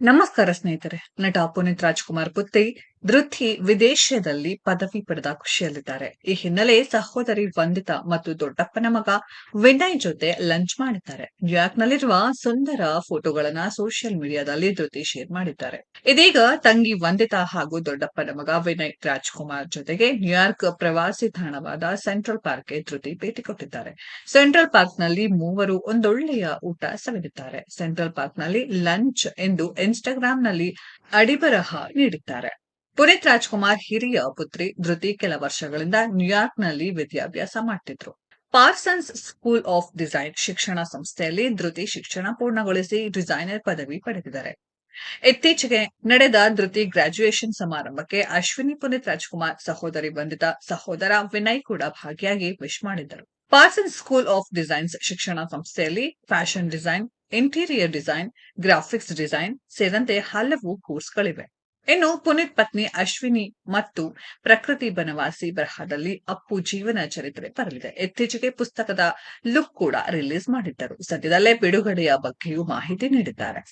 ನಮಸ್ಕಾರ ಸ್ನೇಹಿತರೆ ನಟ ಪುನೀತ್ ರಾಜ್ಕುಮಾರ್ ಪುತ್ರಿ ಧೃತಿ ವಿದೇಶದಲ್ಲಿ ಪದವಿ ಪಡೆದ ಖುಷಿಯಲ್ಲಿದ್ದಾರೆ. ಈ ಹಿನ್ನೆಲೆ ಸಹೋದರಿ ವಂದಿತಾ ಮತ್ತು ದೊಡ್ಡಪ್ಪನ ಮಗ ವಿನಯ್ ಜೊತೆ ಲಂಚ್ ಮಾಡಿದ್ದಾರೆ. ನ್ಯೂಯಾರ್ಕ್ನಲ್ಲಿರುವ ಸುಂದರ ಫೋಟೋಗಳನ್ನ ಸೋಷಿಯಲ್ ಮೀಡಿಯಾದಲ್ಲಿ ಧೃತಿ ಶೇರ್ ಮಾಡಿದ್ದಾರೆ. ಇದೀಗ ತಂಗಿ ವಂದಿತಾ ಹಾಗೂ ದೊಡ್ಡಪ್ಪನ ಮಗ ವಿನಯ್ ರಾಜ್ಕುಮಾರ್ ಜೊತೆಗೆ ನ್ಯೂಯಾರ್ಕ್ ಪ್ರವಾಸಿ ತಾಣವಾದ ಸೆಂಟ್ರಲ್ ಪಾರ್ಕ್ಗೆ ಧೃತಿ ಭೇಟಿ ಕೊಟ್ಟಿದ್ದಾರೆ. ಸೆಂಟ್ರಲ್ ಪಾರ್ಕ್ನಲ್ಲಿ ಮೂವರು ಒಂದೊಳ್ಳೆಯ ಊಟ ಸವಿದಿದ್ದಾರೆ. ಸೆಂಟ್ರಲ್ ಪಾರ್ಕ್ನಲ್ಲಿ ಲಂಚ್ ಎಂದು ಇನ್ಸ್ಟಾಗ್ರಾಂನಲ್ಲಿ ಅಡಿಬರಹ ನೀಡಿದ್ದಾರೆ. ಪುನೀತ್ ರಾಜ್ಕುಮಾರ್ ಹಿರಿಯ ಪುತ್ರಿ ಧೃತಿ ಕೆಲ ವರ್ಷಗಳಿಂದ ನ್ಯೂಯಾರ್ಕ್ನಲ್ಲಿ ವಿದ್ಯಾಭ್ಯಾಸ ಮಾಡ್ತಿದ್ರು. ಪಾರ್ಸನ್ಸ್ ಸ್ಕೂಲ್ ಆಫ್ ಡಿಸೈನ್ ಶಿಕ್ಷಣ ಸಂಸ್ಥೆಯಲ್ಲಿ ಧೃತಿ ಶಿಕ್ಷಣ ಪೂರ್ಣಗೊಳಿಸಿ ಡಿಸೈನರ್ ಪದವಿ ಪಡೆದಿದ್ದಾರೆ. ಇತ್ತೀಚೆಗೆ ನಡೆದ ಧೃತಿ ಗ್ರಾಜ್ಯುಯೇಷನ್ ಸಮಾರಂಭಕ್ಕೆ ಅಶ್ವಿನಿ ಪುನೀತ್ ರಾಜ್ಕುಮಾರ್ ಸಹೋದರಿ ಬಂಧಿತ ಸಹೋದರ ವಿನಯ್ ಕೂಡ ಭಾಗಿಯಾಗಿ ವಿಶ್ ಮಾಡಿದ್ದರು. ಪಾರ್ಸನ್ ಸ್ಕೂಲ್ ಆಫ್ ಡಿಸೈನ್ಸ್ ಶಿಕ್ಷಣ ಸಂಸ್ಥೆಯಲ್ಲಿ fashion design, interior design, graphics design ಸೇರಿದಂತೆ ಹಲವು ಕೋರ್ಸ್ಗಳಿವೆ. ಇನ್ನು ಪುನೀತ್ ಪತ್ನಿ ಅಶ್ವಿನಿ ಮತ್ತು ಪ್ರಕೃತಿ ಬನವಾಸಿ ಬರಹದಲ್ಲಿ ಅಪ್ಪು ಜೀವನ ಚರಿತ್ರೆ ಬರಲಿದೆ. ಇತ್ತೀಚೆಗೆ ಪುಸ್ತಕದ ಲುಕ್ ಕೂಡ ರಿಲೀಸ್ ಮಾಡಿದ್ದರು. ಸದ್ಯದಲ್ಲೇ ಬಿಡುಗಡೆಯ ಬಗ್ಗೆಯೂ ಮಾಹಿತಿ ನೀಡಿದ್ದಾರೆ.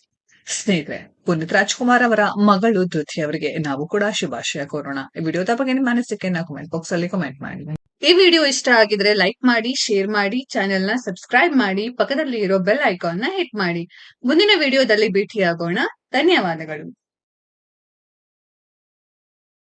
ಸ್ನೇಹಿತರೆ, ಪುನೀತ್ ರಾಜ್ಕುಮಾರ್ ಅವರ ಮಗಳು ದೃತಿ ಅವರಿಗೆ ನಾವು ಕೂಡ ಶುಭಾಶಯ ಕೋರೋಣ. ಈ ವಿಡಿಯೋದ ಬಗ್ಗೆ ನಿಮ್ಮ ಅನಿಸಿಕೆಯನ್ನ ಕಮೆಂಟ್ ಬಾಕ್ಸ್ ಅಲ್ಲಿ ಕಮೆಂಟ್ ಮಾಡಿ. ಈ ವಿಡಿಯೋ ಇಷ್ಟ ಆಗಿದ್ರೆ ಲೈಕ್ ಮಾಡಿ ಶೇರ್ ಮಾಡಿ ಚಾನೆಲ್ನ ಸಬ್ಸ್ಕ್ರೈಬ್ ಮಾಡಿ ಪಕ್ಕದಲ್ಲಿ ಇರೋ ಬೆಲ್ ಐಕಾನ್ನ ಹಿಟ್ ಮಾಡಿ. ಮುಂದಿನ ವಿಡಿಯೋದಲ್ಲಿ ಭೇಟಿಯಾಗೋಣ. ಧನ್ಯವಾದಗಳು.